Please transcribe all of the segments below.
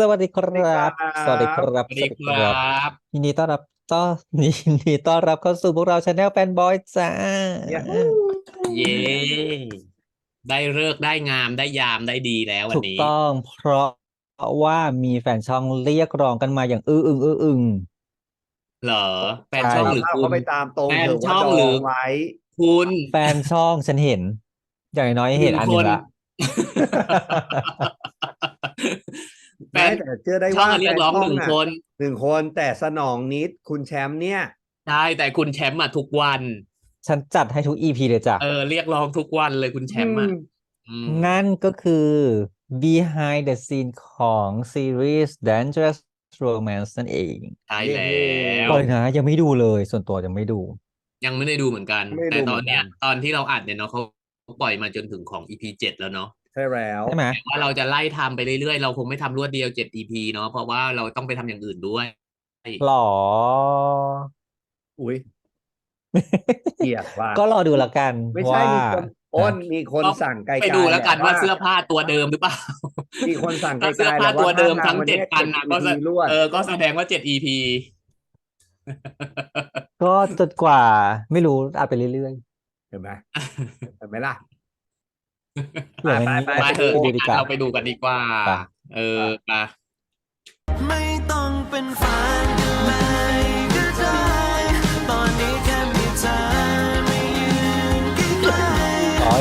สวัสดีครับ สวัสดีครับ สวัสดีครับยินดีต้อนรับต้อนยินดีต้อนรับเข้าสู่พวกเราชาแนลแฟนบอยจ้า เย้ ได้เลิกษ์ได้งามได้ยามได้ดีแล้ววันถูกนี้ ต้องเพราะว่ามีแฟนช่องเรียกร้องกันมาอย่างอื้ออึงอื้ออึง เหรอ แฟนใช่ช่องหรือเอาคุเขาณไปตามตรงแฟนเถอะช่ว่าองดหรือองไว้ คุณ แฟนช่องฉันเห็น อย่างน้อยเห็นอันหนึงละ แฟไม่นแต่เชื่อได้ช่องว่าเรียกร้องหนึ่งแฟคนะหนึ่งคนแต่สนองนิดคุณแชมป์เนี่ยใช่แต่คุณแชมป์มาทุกวัน ฉันจัดให้ทุกอีพีเลยจ้ะเออเรียกร้องทุกวันเลยคุณแชมป์อะอืมนั่นก็คือ behind the scene ของซีรีส์ Dangerous Romance นั่นเองใช่แล้วปล่อยนะ ยังไม่ดูเลยส่วนตัวยังไม่ดู ยังไม่ได้ดูเหมือนกันไม่แต่ดูตอนเนี้ยเหมือนกันตอนที่เราอัดเนี่ยเนาะเขาปล่อยมาจนถึงของ EP เจ็ดแล้วเนาะ ใช่แล้วใช่ไหมว่าเราจะไล่ทำไปเรื่อยๆ เราคงไม่ทำรวดเดียวเจ็ด EP เนาะเพราะว่าเราต้องไปทำอย่างอื่นด้วยหรอ อุ้ยเกลียดว่า ก็รอดูละกันไม่ว่าใช่มีคนอ้นมีคนก็สั่งไกลๆไปดูแล้วกันหะว่าเสื้อผ้าตัวเดิมหรือเปล่า มีคนสั่งไกลถ้าๆเสื้อผ้าแล้ตัวเดิมทั้งว่เจ็ดอันนะก็จะจะรวดเออ ก็แสดงว่าเจ็ด EP ก็จนกว่าไม่รู้อัดไปเรื่อยเห็นไหมเห็นไหมล่ะ ๆอย่างนี้ไปมาไปเถอะไปดูดีกว่า เราไปดูกันดีกว่าไปเออไป ไม่ต้องเป็นแฟนกันเลยก็ได้ตอนนี้แค่มีเธอมายืนใกล้ๆอ๋อ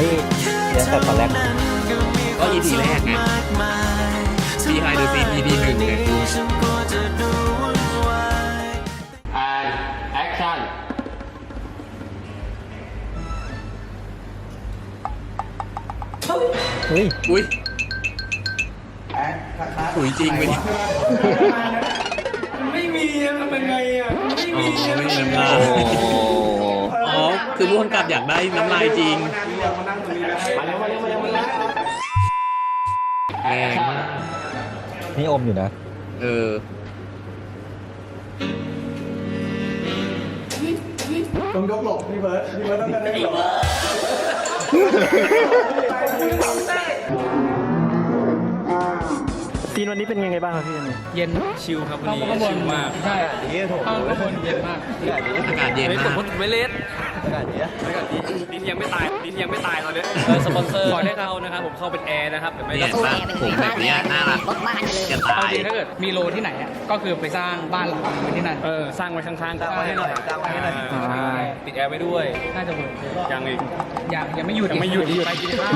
เดี๋ยวแต่ตอนแรกนั้นก็มีก็ EP แรกไงมากมาย Behind the scene EP หนึ่งไงฉันกลัวจะดูวุ่น เฮ้ยอุ้ยถุยจริงไปดิไม่มีอะทำยังไงอะไม่อ๋อมีอะไม่มีน้ำลายอ๋อคือร่วมกับอยากได้น้ำลายจริงมานั่งตรงนี้แล้วมาแล้วมาแล้วมาแล้วมาแล้วแรงมากนี่อมอยู่นะ เออต้องยกหลบพี่เบิร์ดพี่เบิร์ดต้องการให้หลบ ซีนวันนี้เป็นยังไงบ้างครับพี่ เย็นชิลครับวันนี้ชิลมากใช่ข้างบนเย็นมากอากาศเย็นไม่สมมากมติไม่เลสอากาศดีอากาศดีดินยังไม่ตายดินยังไม่ตายตอนนี้เออสปอนเซอร์ขอให้เขานะครับผมเข้าเป็นแอร์นะครับแต่ไม่เนี่ต้ยองตัดผมแบบเนี้ยน่ารักจะเอาตายจริงถ้าเกิดมีโลที่ไหนอะก็คือไปสร้างบ้านหลังนึงไว้ที่นั่น เออสร้างไว้ข้างๆสร้างไว้ให้หน่อยสร้างไว้ให้หน่อยอ่าติดแอร์ไว้ด้วยน่าจะเวิร์ก ยังอีก ยังยังไม่หยุดยังไม่หยุดไปกินข้าว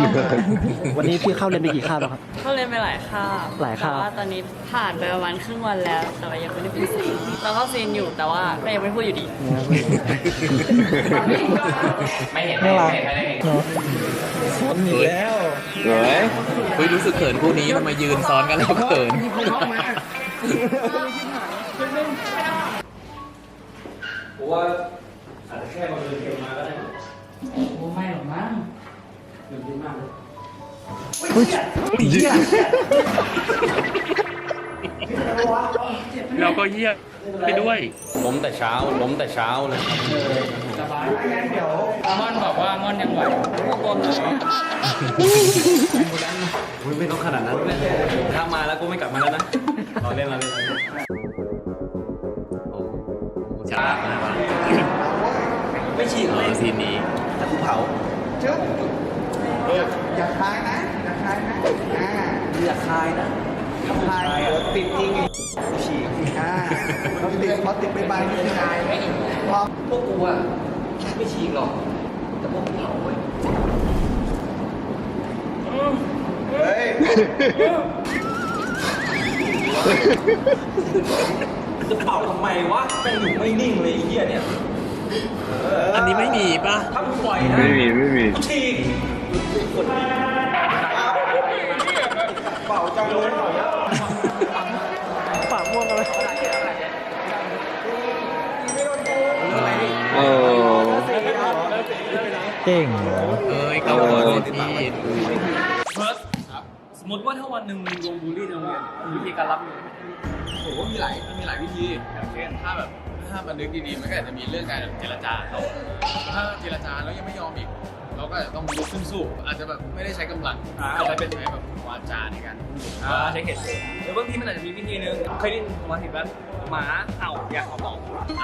วันนี้พี่เข้าเรียนไปกี่คาบแล้วครับก็เล่นไปหลายคาบหลายคาบ แต่ว่าตอนนี้ผ่านไปประมาณครึ่งวันแล้ว แต่ว่ายังไม่ได้พูดซีนแล้วก็ซีนอยู่แต่ว่าก็ยังไม่พูดอยู่ดีน่ารักเนาะสนอีกแล้วเฮ้ยรู้สึกเขินคู่นี้ทำไมยืนซ้อนกันแล้วเขินไม่หรอกมั้ง เราก็เยี่ยไปด้วย ล้มแต่เช้า ล้มแต่เช้าเลยสบายม่อนบอกว่าม่อนยังไหวพวกบอลหน่อยไม่ต้องขนาดนั้นถ้ามาแล้วกูไม่กลับมาแล้วนะรอเล่นรอเล่นโอ้ฉลาดมากว่ะไม่ฉีกเลยซีน นี้อย่าคายนะอย่าคายนะอ่าอย่าคายนะคายเดี๋ยวติดจริงอีกฉีกอ่าเขาติดเขาติดไปใบไม่คายพอพวกกูอะไม่ฉีกหรอกแต่พวกกูเผาเว้ยเฮ้ยจะเผาทำไมวะแม่งอยู่ไม่นิ่งเลยไอ้เหี้ยเนี่ยอันนี้ไม่มีป่ะ ถ้ามึงปล่อยนะ ไม่มี ไม่มีฉีก เป่าจังเลยเป่าแล้วปากม่วงอะไรเก่งเหรอเอ้ยเขาโดนที่เพิร์ดสมมติว่าถ้าวันหนึ่งมึงโดนบูลลี่ในโรงเรียนวิธีการรับมือผมว่ามีหลายมันมีหลายวิธีอย่างเช่นถ้าแบบ ถ้ามันนึกดีๆ มันก็อาจจะมีเรื่องการแบบเจรจาเขาถ้าเจรจาแล้วยังไม่ยอมอีก เราก็อาจจะต้องลุกขึ้นสู้ อาจจะแบบไม่ได้ใช้กำลังอ่า อาจจะเป็นใช้แบบวาจาในการพูดอ่าใช้เหตุผลหรือบางทีมันอาจจะมีวิธีหนึงเคยได้ยินคำว่าเห็นแบบหมาเห่าอยากเขาบอก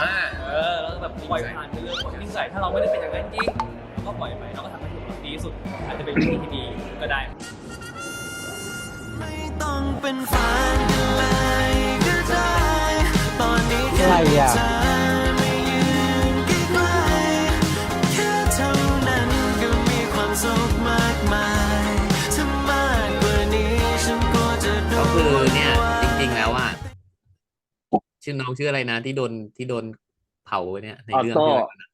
อ่าเออแล้วก็แบบปล่อยผ่านไปเรื่องของนิสัยถ้าเราไม่ได้เป็นอย่างนั้นจริงเราก็ปล่อยไปเราก็ทำให้ถูกต้องดีที่สุด อาจจะเป็นวิธีที่ดีก็ได้ ไม่ต้องเป็นแฟนกันเลยก็ได้ต อนนี้แค่อะไรมีอะเธอมายืนใกล้ๆแค่เท่านั้นก็มีความสุขมากมายถ้ามากกว่านี้ฉันก็จะโดก็นคือเนี่ยไว้จริงๆแล้วอะชื่อน้องชื่ออะไรนะ ที่โดนที่โดนเผาเนี่ยในเรื่องออโต้ที่อะไรนะ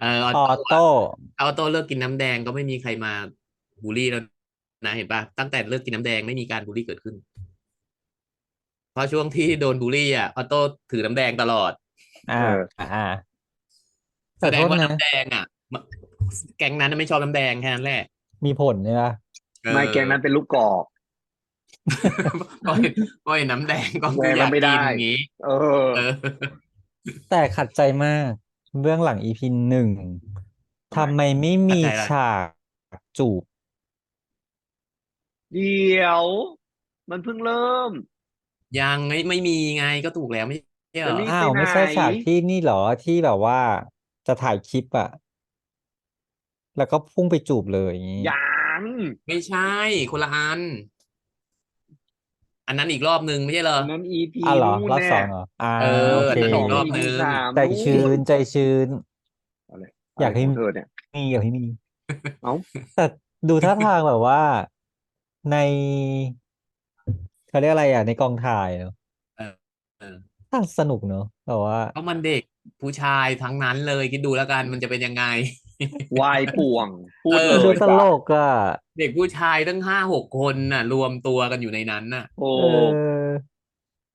เออออออโต้โต้ออโต้เลิกกินน้ำแดงก็ไม่มีใครมาบูลลี่แล้วนะเห็นปะตั้งแต่เลิกกินน้ำแดงไม่มีการบูลลี่เกิดขึ้น เพราะช่วงที่โดนบูลลี่อะออโต้ถือน้ำแดงตลอด อ่าเอออ่าแสแต่ดโทงษว่านะน้ำแดงอะมแก๊งนั้นไม่ชอบน้ำแดงแค่นั้นแหละ มีผลใช่ปะเออไม่แกงนั้นเป็นลูกกอกก็เห็นก็เห็นน้ำแดงก็คือแดงอยากไม่ได้กินอย่างนี้เออเออ แต่ขัดใจมาก เบื้องหลัง EP หนึ่งทำไมไม่มีขัดใจอะไรฉากจูบ เดี๋ยว มันเพิ่งเริ่ม ยังไม่ไม่มีไงก็ถูกแล้วไม่ใช่เหรจะอรีบอ้าวไปไหนไม่ใช่ฉากที่นี่เหรอที่แบบว่าจะถ่ายคลิปอะแล้วก็พุ่งไปจูบเลยอย่างงี้ยังไม่ใช่ คนละอัน อันนั้นอีกรอบนึงไม่ใช่เหรออันนั้น EP อะเหรอนู่นรอบแน่สองเหรออ่าเออโออันเคนั้นสอีองกรอบ EP นึงสามใจชื้นใจชื้นอะไรอยากให้ะไรของเธอเนี่ย มีอยากให้มีเอ้า แต่ดูท่าทางแบบว่าใน เขาเรียกอะไรอะในกองถ่ายเนอะเออเออท่าสนุกเนอะแบบว่า เพราะมันเด็กผู้ชายทั้งนั้นเลยคิดดูแล้วกันมันจะเป็นยังไง วายป่วง พูดเออเลดูยตลกอะเด็กผู้ชายตั้งห้าหกคนน่ะ รวมตัวกันอยู่ในนั้นน่ะ โอ้เออ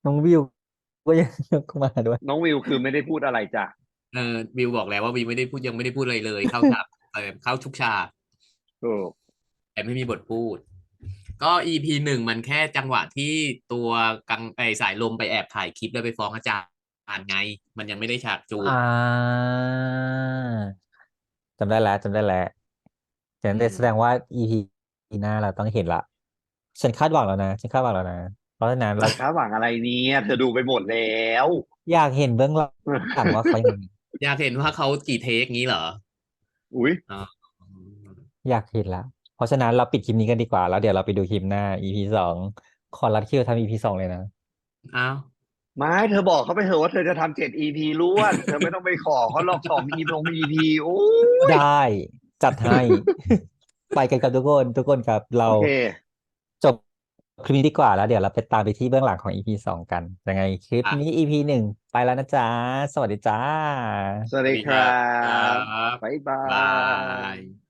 น้องวิวก็ยังยกมาด้วย น้องวิวคือไม่ได้พูดอะไรจ้ะ เออวิวบอกแล้วว่าวิวไม่ได้พูดยังไม่ได้พูดอะไรเลย เข้าฉากเออเข้าทุกฉากเออแต่ไม่มีบทพูด ก็ EP หนึ่งมันแค่จังหวะที่ตัวกังไอสายลมไปแอบถ่ายคลิปแล้วไปฟ้องอาจารย์ไง มันยังไม่ได้ฉากจูบอ่าจำได้แล้วจำได้แล้วฉะนั้นอืมแสดงว่า EP หน้าเราต้องเห็นละ ฉันคาดหวังแล้วนะฉันคาดหวังแล้วนะ เพราะฉะนั้นเราคาดหวังอะไรเนี่ยเธอดูไปหมดแล้ว อยากเห็นเบื้องหลังว่าเขายังไงอยากเห็นว่าเขากี่เทคงี้เหรอ อุ้ยอ๋ออยากเห็นละ เพราะฉะนั้นเราปิดคลิปนี้กันดีกว่า แล้วเดี๋ยวเราไปดูคลิปหน้า EP สองขอรัดคิวทำ EP สองเลยนะ อ้าวไม่เธอบอกเขาไปเถอะว่าเธอจะทำเจ็ด EP รวด เธอไม่ต้องไปขอเขาหรอกสอง EP ลง EP โอ้ยได้จัดให้ ไปกันกับทุกคน ทุกคนครับเรา โอเค จบคลิปนี้ดีกว่าแล้วเดี๋ยวเราไปตามไปที่เบื้องหลังของ EP สองกันยังไงคลิปนี้ EP หนึ่งไปแล้วนะจ๊ะ สวัสดีจ้า สวัสดีครับครับบ๊ายบาบาย ย